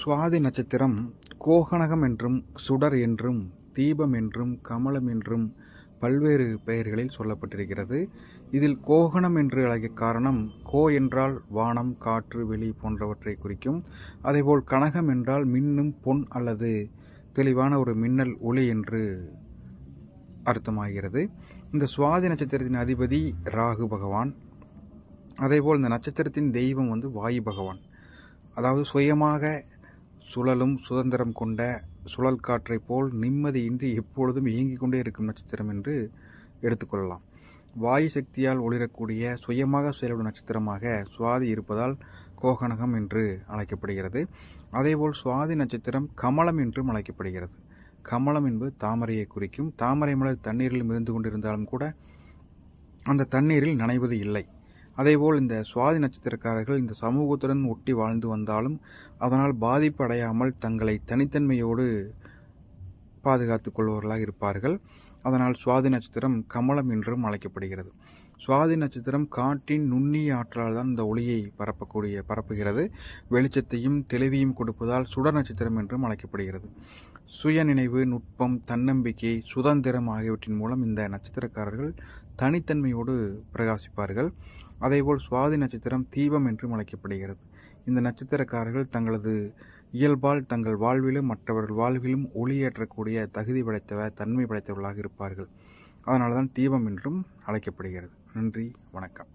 சுவாதி நட்சத்திரம் கோகனகம் என்றும் சுடர் என்றும் தீபம் என்றும் கமலம் என்றும் பல்வேறு பெயர்களில் சொல்லப்பட்டிருக்கிறது. இதில் கோகணம் என்று அழைக்க காரணம் கோ என்றால் வானம் காற்று வெளி போன்றவற்றை குறிக்கும். அதேபோல் கனகம் என்றால் மின்னும் பொன் அல்லது தெளிவான ஒரு மின்னல் ஒளி என்று அர்த்தமாகிறது. இந்த சுவாதி நட்சத்திரத்தின் அதிபதி ராகு பகவான். அதேபோல் இந்த நட்சத்திரத்தின் தெய்வம் வந்து வாயு பகவான். அதாவது சுயமாக சுழலும் சுதந்திரம் கொண்ட சுழல் காற்றைப் போல் நிம்மதியின்றி எப்பொழுதும் இயங்கிக் கொண்டே இருக்கும் நட்சத்திரம் என்று எடுத்துக்கொள்ளலாம் வாயு சக்தியால் ஒளிரக்கூடிய சுயமாக செயல்படும் நட்சத்திரமாக சுவாதி இருப்பதால் கோகனகம் என்று அழைக்கப்படுகிறது. அதேபோல் சுவாதி நட்சத்திரம் கமலம் என்றும் அழைக்கப்படுகிறது. கமலம் என்பது தாமரையை குறிக்கும். தாமரை மலர் தண்ணீரில் மிதந்து கொண்டிருந்தாலும் கூட அந்த தண்ணீரில் நனைவது இல்லை. அதேபோல் இந்த சுவாதி நட்சத்திரக்காரர்கள் இந்த சமூகத்துடன் ஒட்டி வாழ்ந்து வந்தாலும் அதனால் பாதிப்பு அடையாமல் தங்களை தனித்தன்மையோடு பாதுகாத்துக் கொள்பவர்களாக இருப்பார்கள். அதனால் சுவாதி நட்சத்திரம் கமலம் என்றும் அழைக்கப்படுகிறது. சுவாதி நட்சத்திரம் காற்றின் நுண்ணிய ஆற்றலால் தான் இந்த ஒளியை பரப்பக்கூடிய பரப்புகிறது. வெளிச்சத்தையும் தெளிவையும் கொடுப்பதால் சுடர் நட்சத்திரம் என்றும் அழைக்கப்படுகிறது. சுய நினைவு நுட்பம் தன்னம்பிக்கை சுதந்திரம் ஆகியவற்றின் மூலம் இந்த நட்சத்திரக்காரர்கள் தனித்தன்மையோடு பிரகாசிப்பார்கள். அதேபோல் சுவாதி நட்சத்திரம் தீபம் என்றும் அழைக்கப்படுகிறது. இந்த நட்சத்திரக்காரர்கள் தங்களது இயல்பால் தங்கள் வாழ்விலும் மற்றவர்கள் வாழ்விலும் ஒளியேற்றக்கூடிய தகுதி படைத்தவ தன்மை படைத்தவர்களாக இருப்பார்கள். அதனால தான் தீபம் என்றும் அழைக்கப்படுகிறது. நன்றி வணக்கம்.